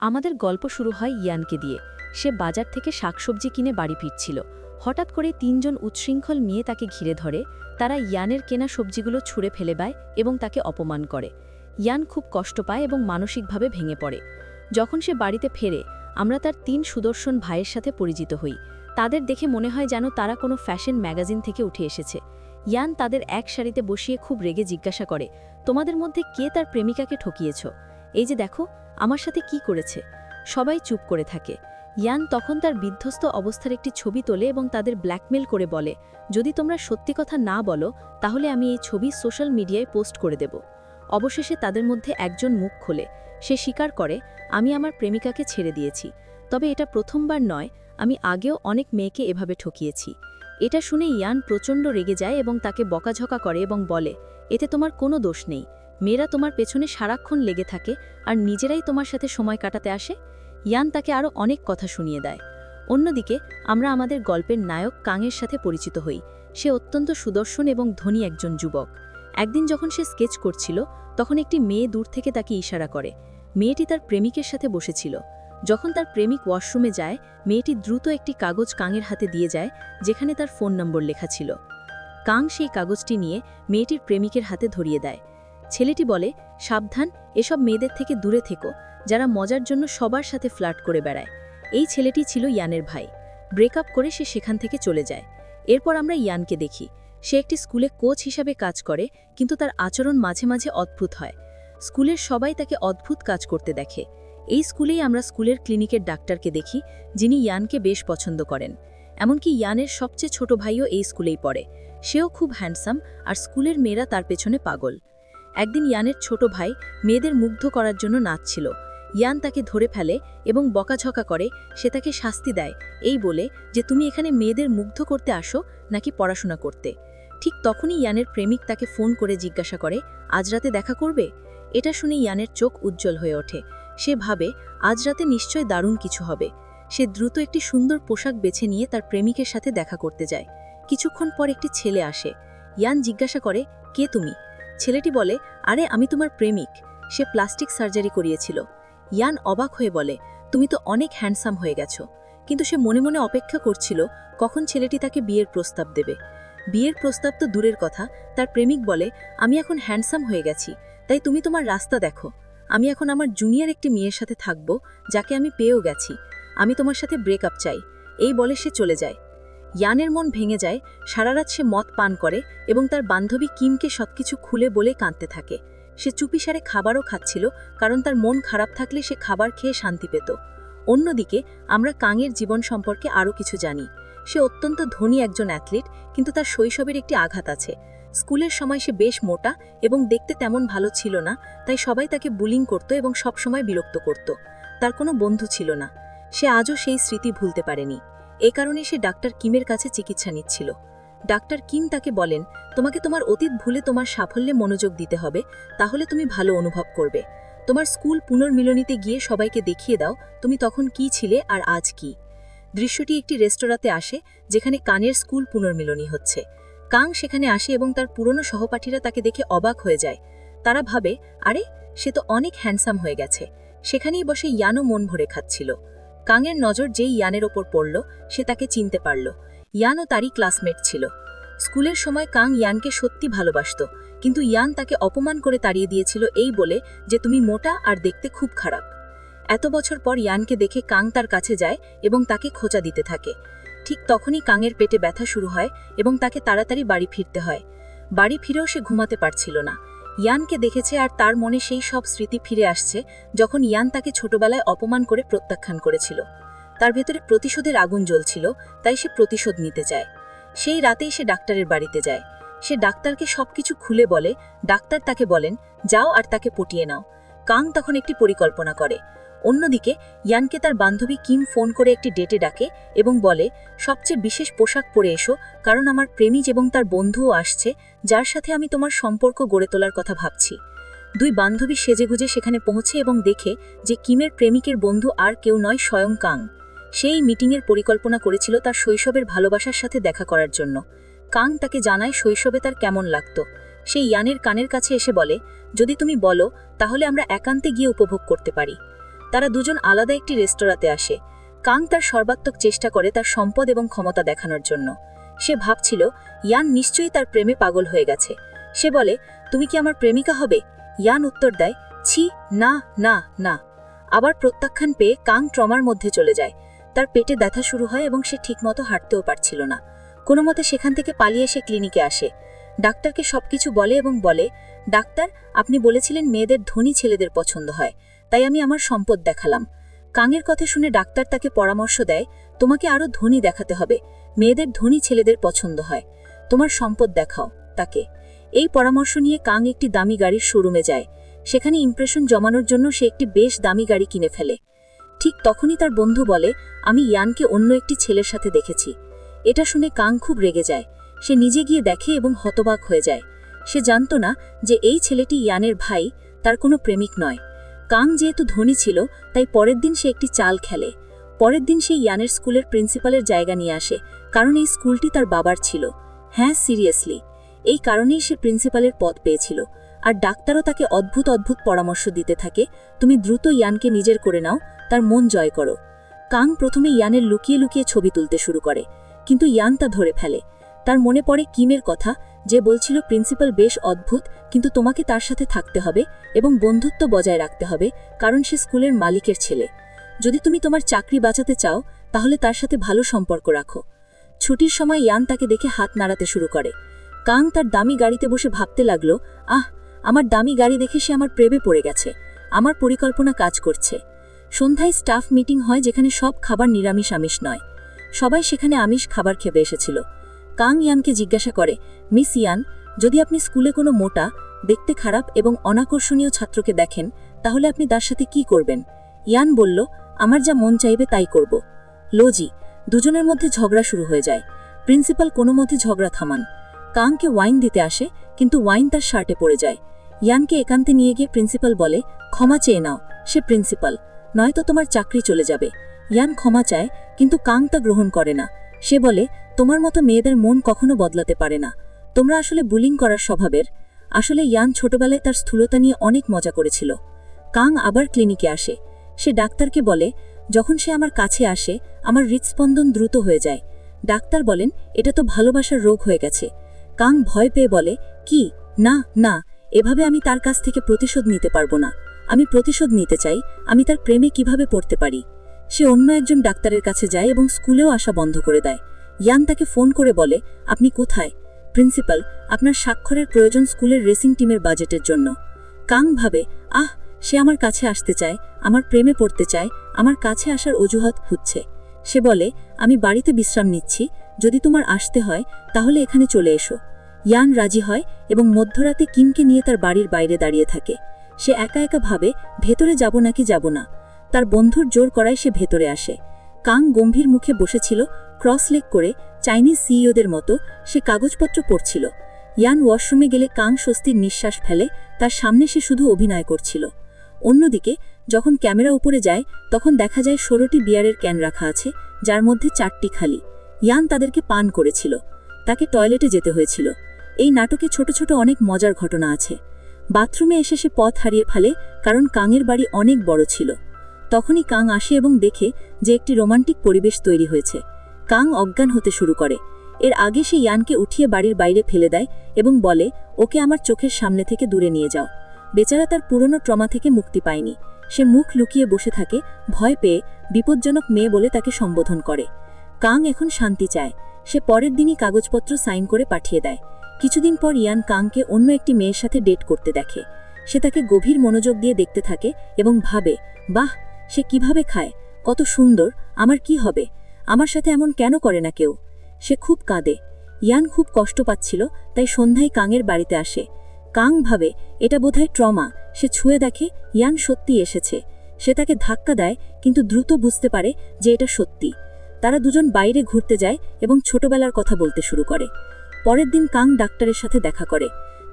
আমাদের গল্প শুরু হয় ইয়ানকে দিয়ে। সে বাজার থেকে শাকসবজি কিনে বাড়ি ফিরছিল। হঠাৎ করে তিনজন উচ্ছৃঙ্খল মেয়ে তাকে ঘিরে ধরে। তারা ইয়ানের কেনা সবজিগুলো ছুঁড়ে ফেলে দেয় এবং তাকে অপমান করে। ইয়ান খুব কষ্ট পায় এবং মানসিকভাবে ভেঙে পড়ে। যখন সে বাড়িতে ফেরে, আমরা তার তিন সুদর্শন ভাইয়ের সাথে পরিচিত হই। তাদের দেখে মনে হয় যেন তারা কোনো ফ্যাশন ম্যাগাজিন থেকে উঠে এসেছে। ইয়ান তাদের এক সারিতে বসিয়ে খুব রেগে জিজ্ঞাসা করে, তোমাদের মধ্যে কে তার প্রেমিকাকে ঠকিয়েছ? এই যে দেখো, আমার সাথে কি করেছে? সবাই চুপ করে থাকে। ইয়ান তখন তার বিধ্বস্ত অবস্থার একটি ছবি তোলে এবং তাদের ব্ল্যাকমেল করে বলে, যদি তোমরা সত্যি কথা না বলো, তাহলে আমি এই ছবি সোশ্যাল মিডিয়ায় পোস্ট করে দেব। অবশেষে তাদের মধ্যে একজন মুখ খোলে। সে স্বীকার করে, আমি আমার প্রেমিকাকে ছেড়ে দিয়েছি। তবে এটা প্রথমবার নয়, আমি আগেও অনেক মেয়েকে এভাবে ঠকিয়েছি। এটা শুনে ইয়ান প্রচণ্ড রেগে যায় এবং তাকে বকাঝকা করে এবং বলে, এতে তোমার কোনো দোষ নেই। মেয়েরা তোমার পেছনে সারাক্ষণ লেগে থাকে আর নিজেরাই তোমার সাথে সময় কাটাতে আসে? ইয়ান তাকে আরও অনেক কথা শুনিয়ে দেয়। অন্যদিকে, আমরা আমাদের গল্পের নায়ক কাঙের সাথে পরিচিত হই। সে অত্যন্ত সুদর্শন এবং ধনী একজন যুবক। একদিন যখন সে স্কেচ করছিল, তখন একটি মেয়ে দূর থেকে তাকে ইশারা করে। মেয়েটি তার প্রেমিকের সাথে বসেছিল। যখন তার প্রেমিক ওয়াশরুমে যায়, মেয়েটি দ্রুত একটি কাগজ কাঙের হাতে দিয়ে যায়, যেখানে তার ফোন নম্বর লেখা ছিল। কাং সেই কাগজটি নিয়ে মেয়েটির প্রেমিকের হাতে ধরিয়ে দেয়। ছেলেটি বলে, সাবধান, এসব মেয়েদের থেকে দূরে থেকো, যারা মজার জন্য সবার সাথে ফ্লার্ট করে বেড়ায়। এই ছেলেটি ছিল ইয়ানের ভাই। ব্রেকআপ করে সে সেখান থেকে চলে যায়। এরপর আমরা ইয়ানকে দেখি। সে একটি স্কুলে কোচ হিসাবে কাজ করে, কিন্তু তার আচরণ মাঝে মাঝে অদ্ভুত হয়। স্কুলের সবাই তাকে অদ্ভুত কাজ করতে দেখে। এই স্কুলেই আমরা স্কুলের ক্লিনিকের ডাক্তারকে দেখি, যিনি ইয়ানকে বেশ পছন্দ করেন। এমনকি ইয়ানের সবচেয়ে ছোট ভাইও এই স্কুলেই পড়ে। সেও খুব হ্যান্ডসাম, আর স্কুলের মেয়েরা তার পেছনে পাগল। একদিন ইয়ানের ছোট ভাই মেয়েদের মুগ্ধ করার জন্য নাচছিল। ইয়ান তাকে ধরে ফেলে এবং বকাঝকা করে, সে তাকে শাস্তি দেয়। এই বলে যে, তুমি এখানে মেয়েদের মুগ্ধ করতে আসো নাকি পড়াশোনা করতে? ঠিক তখনই ইয়ানের প্রেমিক তাকে ফোন করে জিজ্ঞাসা করে, আজ রাতে দেখা করবে? এটা শুনে ইয়ানের চোখ উজ্জ্বল হয়ে ওঠে। সে ভাবে, আজ রাতে নিশ্চয় দারুণ কিছু হবে। সে দ্রুত একটি সুন্দর পোশাক বেছে নিয়ে তার প্রেমিকের সাথে দেখা করতে যায়। কিছুক্ষণ পর একটি ছেলে আসে। ইয়ান জিজ্ঞাসা করে, কে তুমি? ছেলেটি বলে, আরে, আমি তোমার প্রেমিক। সে প্লাস্টিক সার্জারি করিয়েছিল। ইয়ান অবাক হয়ে বলে, তুমি তো অনেক হ্যান্ডসাম হয়ে গেছো। কিন্তু সে মনে মনে অপেক্ষা করছিল, কখন ছেলেটি তাকে বিয়ের প্রস্তাব দেবে। বিয়ের প্রস্তাব তো দূরের কথা। তার প্রেমিক বলে, আমি এখন হ্যান্ডসাম হয়ে গেছি, তাই তুমি তোমার রাস্তা দেখো। আমি এখন আমার জুনিয়র একটি মেয়ের সাথে থাকব, যাকে আমি পেয়েও গেছি। আমি তোমার সাথে ব্রেকআপ চাই। এই বলে সে চলে যায়। ইয়ানের মন ভেঙে যায় সারারাত সে মদ পান করে এবং তার বান্ধবী কিমকে সবকিছু খুলে বলে কাঁদতে থাকে। সে চুপিসারে খাবারও খাচ্ছিল, কারণ তার মন খারাপ থাকলে সে খাবার খেয়ে শান্তি পেত। অন্যদিকে, আমরা কাঙের জীবন সম্পর্কে আরও কিছু জানি। সে অত্যন্ত ধনী একজন অ্যাথলিট, কিন্তু তার শৈশবের একটি আঘাত আছে। স্কুলের সময় সে বেশ মোটা এবং দেখতে তেমন ভালো ছিল না, তাই সবাই তাকে বুলিং করত এবং সবসময় বিরক্ত করত। তার কোনো বন্ধু ছিল না। সে আজও সেই স্মৃতি ভুলতে পারেনি। এ কারণে সে ডাক্তার কিমের কাছে চিকিৎসা নিচ্ছিল। ডাক্তার কিম তাকে বলেন, তোমাকে তোমার অতীত ভুলে তোমার সাফল্যে মনোযোগ দিতে হবে, তাহলে তুমি ভালো অনুভব করবে। তোমার স্কুল পুনর্মিলনীতে গিয়ে সবাইকে দেখিয়ে দাও, তুমি তখন কি ছিলে আর আজ কি। দৃশ্যটি একটি রেস্তোরাঁতে আসে, যেখানে কানের স্কুল পুনর্মিলনী হচ্ছে। কাং সেখানে আসে এবং তার পুরনো সহপাঠীরা তাকে দেখে অবাক হয়ে যায়। তারা ভাবে, আরে, সে তো অনেক হ্যান্ডসাম হয়ে গেছে। সেখানেই বসে ইয়ানও মন ভরে খাচ্ছিল। কাংয়ের নজর যেই ইয়ানের ওপর পড়ল, সে তাকে চিনতে পারল। ইয়ানও তারই ক্লাসমেট ছিল। স্কুলের সময় কাং ইয়ানকে সত্যি ভালোবাসত, কিন্তু ইয়ান তাকে অপমান করে তাড়িয়ে দিয়েছিল এই বলে যে তুমি মোটা আর দেখতে খুব খারাপ। এত বছর পর ইয়ানকে দেখে কাং তার কাছে যায় এবং তাকে খোঁচা দিতে থাকে। ঠিক তখনই কাঙের পেটে ব্যথা শুরু হয় এবং তাকে তাড়াতাড়ি বাড়ি ফিরতে হয়। বাড়ি ফিরেও সে ঘুমাতে পারছিল না। ইয়ানকে দেখেছে আর তার মনে সেই সব স্মৃতি ফিরে আসছে যখন ইয়ান তাকে ছোটবেলায় অপমান করে প্রত্যাখ্যান করেছিল। তার ভেতরে প্রতিশোধের আগুন জ্বলছিল, তাই সে প্রতিশোধ নিতে চায়। সেই রাতেই সে ডাক্তারের বাড়িতে যায়। সে ডাক্তারকে সবকিছু খুলে বলে, ডাক্তার তাকে বলেন, যাও আর তাকে পটিয়ে নাও। কাং তখন একটি পরিকল্পনা করে। অন্যদিকে, ইয়ানকে তার বান্ধবী কিম ফোন করে একটি ডেটে ডাকে এবং বলে, সবচেয়ে বিশেষ পোশাক পরে এসো, কারণ আমার প্রেমিজ এবং তার বন্ধুও আসছে, যার সাথে আমি তোমার সম্পর্ক গড়ে তোলার কথা ভাবছি দুই বান্ধবী সেজেগুজে সেখানে পৌঁছে এবং দেখে যে কিমের প্রেমিকের বন্ধু আর কেউ নয় স্বয়ং কাং। সেই মিটিংয়ের পরিকল্পনা করেছিল তার শৈশবের ভালোবাসার সাথে দেখা করার জন্য। কাং তাকে জানায় শৈশবে তার কেমন লাগত। সেই ইয়ানের কানের কাছে এসে বলে, যদি তুমি বলো, তাহলে আমরা একান্তে গিয়ে উপভোগ করতে পারি। তারা দুজন আলাদা একটি রেস্তোরাঁতে আসে। কাং তার সর্বাত্মক চেষ্টা করে তার সম্পদ এবং ক্ষমতা দেখানোর জন্য। সে ভাবছিল, ইয়ান নিশ্চয়ই তার প্রেমে পাগল হয়ে গেছে। সে বলে, তুমি কি আমার প্রেমিকা হবে? ইয়ান উত্তর দেয়, ছি, না না না। আবার প্রত্যাখ্যান পেয়ে কাং ট্রমার মধ্যে চলে যায়। তার পেটে ব্যথা শুরু হয় এবং সে ঠিকমতো হাঁটতেও পারছিল না। কোনো মতে সেখান থেকে পালিয়ে এসে ক্লিনিকে আসে। ডাক্তারকে সবকিছু বলে এবং বলে, ডাক্তার, আপনি বলেছিলেন মেয়েদের ধনী ছেলেদের পছন্দ হয়। তাই আমি আমার সম্পদ দেখালাম। কাঙের কথা শুনে ডাক্তার তাকে পরামর্শ দেয়, তোমাকে আরও ধনী দেখাতে হবে। মেয়েদের ধনী ছেলেদের পছন্দ হয়। তোমার সম্পদ দেখাও তাকে। এই পরামর্শ নিয়ে কাং একটি দামি গাড়ির শোরুমে যায়। সেখানে ইমপ্রেশন জমানোর জন্য সে একটি বেশ দামি গাড়ি কিনে ফেলে। ঠিক তখনই তার বন্ধু বলে, আমি ইয়ানকে অন্য একটি ছেলের সাথে দেখেছি। এটা শুনে কাং খুব রেগে যায়। সে নিজে গিয়ে দেখে এবং হতবাক হয়ে যায়। সে জানত না যে এই ছেলেটি ইয়ানের ভাই, তার কোনো প্রেমিক নয়। কাং যেহেতু ধনী ছিল, তাই পরের দিন সে একটি চাল খেলে। পরের দিন সে ইয়ানের স্কুলের প্রিন্সিপালের জায়গা নিয়ে আসে, কারণ এই স্কুলটি তার বাবার ছিল। হ্যাঁ সিরিয়াসলি। এই কারণেই সে প্রিন্সিপালের পদ পেয়েছিল। আর ডাক্তারও তাকে অদ্ভুত অদ্ভুত পরামর্শ দিতে থাকে, তুমি দ্রুত ইয়ানকে নিজের করে নাও, তার মন জয় করো। কাং প্রথমে ইয়ানের লুকিয়ে লুকিয়ে ছবি তুলতে শুরু করে, কিন্তু ইয়ান তা ধরে ফেলে। তার মনে পড়ে কিমের কথা, যে বলছিল প্রিন্সিপাল বেশ অদ্ভুত কিন্তু তোমাকে তার সাথে থাকতে হবে এবং বন্ধুত্ব বজায় রাখতে হবে, কারণ সে স্কুলের মালিকের ছেলে। যদি তুমি তোমার চাকরি বাঁচাতে চাও, তাহলে তার সাথে ভালো সম্পর্ক রাখো। ছুটির সময় ইয়ান তাকে দেখে হাত নাড়াতে শুরু করে। কাং তার দামি গাড়িতে বসে ভাবতে লাগল, আহ, আমার দামি গাড়ি দেখে সে আমার প্রেমে পড়ে গেছে। আমার পরিকল্পনা কাজ করছে। সন্ধ্যায় স্টাফ মিটিং হয় যেখানে সব খাবার নিরামিষ আমিষ নয়। সবাই সেখানে আমিষ খাবার খেতে এসেছিল। কাং ইয়ানকে জিজ্ঞাসা করে, মিস ইয়ান যদি আপনি স্কুলে কোনো মোটা, দেখতে খারাপ এবং অনাকর্ষণীয় ছাত্রকে দেখেন, তাহলে আপনি তার সাথে কি করবেন? ইয়ান বলল, আমার যা মন চাইবে তাই করব। লোজি, দুজনের মধ্যে ঝগড়া শুরু হয়ে যায়। প্রিন্সিপাল কোনো মধ্যে ঝগড়া থামান। কাংকে ওয়াইন দিতে আসে, কিন্তু ওয়াইন তার শার্টে পড়ে যায়। ইয়ানকে একান্তে নিয়ে গিয়ে প্রিন্সিপাল বলে, ক্ষমা চেয়ে নাও, সে প্রিন্সিপাল। নয়তো তোমার চাকরি চলে যাবে। ইয়ান ক্ষমা চায়, কিন্তু কাং তা গ্রহণ করে না। সে বলে, তোমার মতো মেয়েদের মন কখনো বদলাতে পারে না। তোমরা আসলে বুলিং করার স্বভাবের। আসলে ইয়ান ছোটবেলায় তার স্থূলতা নিয়ে অনেক মজা করেছিল। কাং আবার ক্লিনিকে আসে। সে ডাক্তারকে বলে, যখন সে আমার কাছে আসে, আমার হৃৎস্পন্দন দ্রুত হয়ে যায়। ডাক্তার বলেন, এটা তো ভালোবাসার রোগ হয়ে গেছে। কাং ভয় পেয়ে বলে, কি? না না, এভাবে আমি তার কাছ থেকে প্রতিশোধ নিতে পারব না। আমি প্রতিশোধ নিতে চাই, আমি তার প্রেমে কীভাবে পড়তে পারি? সে অন্য একজন ডাক্তারের কাছে যায় এবং স্কুলেও আসা বন্ধ করে দেয়। ইয়ান তাকে ফোন করে বলে, আপনি কোথায়? প্রিন্সিপাল, আপনার স্বাক্ষরের প্রয়োজন স্কুলের রেসিং টিমের বাজেটের জন্য। কাং ভাবে, আহ, সে আমার কাছে আসতে চায়, আমার প্রেমে পড়তে চায়, আমার কাছে আসার অজুহাত খুঁজছে। সে বলে, আমি বাড়িতে বিশ্রাম নিচ্ছি, যদি তোমার আসতে হয়, তাহলে এখানে চলে এসো। ইয়ান রাজি হয় এবং মধ্যরাতে কিমকে নিয়ে তার বাড়ির বাইরে দাঁড়িয়ে থাকে। সে একা একা ভাবে, ভেতরে যাব নাকি যাব না? তার বন্ধুর জোর করায় সে ভেতরে আসে। কাং গম্ভীর মুখে বসেছিল, ক্রস লেগ করে চাইনিজ সিইওদের মতো সে কাগজপত্র পড়ছিল। ইয়ান ওয়াশরুমে গেলে কাং স্বস্তির নিঃশ্বাস ফেলে, তার সামনে সে শুধু অভিনয় করছিল। অন্যদিকে, যখন ক্যামেরা উপরে যায়, তখন দেখা যায় ষোলোটি বিয়ারের ক্যান রাখা আছে, যার মধ্যে চারটি খালি। ইয়ান তাদেরকে পান করেছিল। তাকে টয়লেটে যেতে হয়েছিল। এই নাটকে ছোট ছোট অনেক মজার ঘটনা আছে। বাথরুমে এসে সে পথ হারিয়ে ফেলে, কারণ কাংয়ের বাড়ি অনেক বড় ছিল। তখনই কাং আসে এবং দেখে যে একটি রোমান্টিক পরিবেশ তৈরি হয়েছে। কাং অজ্ঞান হতে শুরু করে। এর আগে সে ইয়ানকে উঠিয়ে বাড়ির বাইরে ফেলে দেয় এবং বলে, ওকে আমার চোখের সামনে থেকে দূরে নিয়ে যাও। বেচারা তার পুরনো ট্রমা থেকে মুক্তি পায়নি। সে মুখ লুকিয়ে বসে থাকে, ভয় পেয়ে বিপজ্জনক মেয়ে বলে তাকে সম্বোধন করে। কাং এখন শান্তি চায়। সে পরের দিনই কাগজপত্র সাইন করে পাঠিয়ে দেয়। কিছুদিন পর ইয়ান কাংকে অন্য একটি মেয়ের সাথে ডেট করতে দেখে। সে তাকে গভীর মনোযোগ দিয়ে দেখতে থাকে এবং ভাবে, বাহ, সে কীভাবে খায়? কত সুন্দর, আমার কি হবে? আমার সাথে এমন কেন করে না কেউ? সে খুব কাঁদে। ইয়ান খুব কষ্ট পাচ্ছিল, তাই সন্ধ্যায় কাংয়ের বাড়িতে আসে। কাং ভাবে, এটা বোধহয় ট্রমা। সে ছুঁয়ে দেখে, ইয়ান সত্যি এসেছে। সে তাকে ধাক্কা দেয়, কিন্তু দ্রুত বুঝতে পারে যে এটা সত্যি। তারা দুজন বাইরে ঘুরতে যায় এবং ছোটবেলার কথা বলতে শুরু করে। পরের দিন কাং ডাক্তারের সাথে দেখা করে।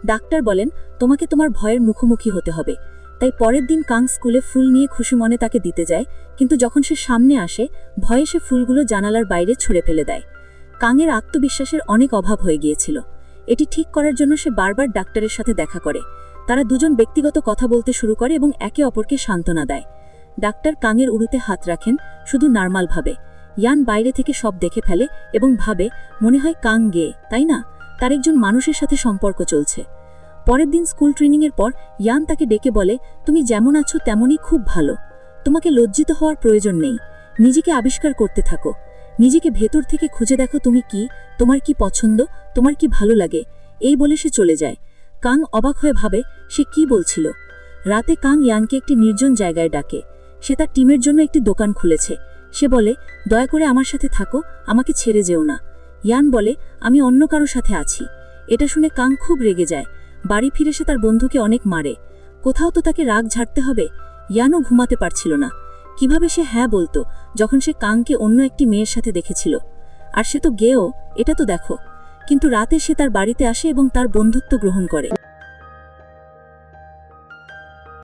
ডাক্তার বলেন, তোমাকে তোমার ভয়ের মুখোমুখি হতে হবে। তাই পরের দিন কাং স্কুলে ফুল নিয়ে খুশি মনে তাকে দিতে যায়, কিন্তু যখন সে সামনে আসে, ভয়ে সে ফুলগুলো জানালার বাইরে ছুঁড়ে ফেলে দেয়। কাংয়ের আত্মবিশ্বাসের অনেক অভাব হয়ে গিয়েছিল। এটি ঠিক করার জন্য সে বারবার ডাক্তারের সাথে দেখা করে। তারা দুজন ব্যক্তিগত কথা বলতে শুরু করে এবং একে অপরকে সান্ত্বনা দেয়। ডাক্তার কাঙের উড়ুতে হাত রাখেন, শুধু নর্মালভাবে। ইয়ান বাইরে থেকে সব দেখে ফেলে এবং ভাবে, মনে হয় কাং গে, তাই না? তার একজন মানুষের সাথে সম্পর্ক চলছে। পরের দিন স্কুল ট্রেনিংয়ের পর ইয়ান তাকে ডেকে বলে, তুমি যেমন আছো তেমনই খুব ভালো। তোমাকে লজ্জিত হওয়ার প্রয়োজন নেই। নিজেকে আবিষ্কার করতে থাকো। নিজেকে ভেতর থেকে খুঁজে দেখো তুমি কি, তোমার কি পছন্দ, তোমার কি ভালো লাগে। এই বলে সে চলে যায়। কাং অবাক হয়ে ভাবে, সে কি বলছিল? রাতে কাং ইয়ানকে একটি নির্জন জায়গায় ডাকে। সে তার টিমের জন্য একটি দোকান খুলেছে। সে বলে, দয়া করে আমার সাথে থাকো, আমাকে ছেড়ে যেও না। ইয়ান বলে, আমি অন্য কারও সাথে আছি। এটা শুনে কাং খুব রেগে যায়। বাড়ি ফিরে সে তার বন্ধুকে অনেক মারে। কোথাও তো তাকে রাগ ঝাড়তে হবে, ইয়ানও ঘুমাতে পারছিল না। কীভাবে সে হ্যাঁ বলতো, যখন সে কাংকে অন্য একটি মেয়ের সাথে দেখেছিল। আর সে তো গেও এটা তো দেখো। কিন্তু রাতে সে তার বাড়িতে আসে এবং তার বন্ধুত্ব গ্রহণ করে।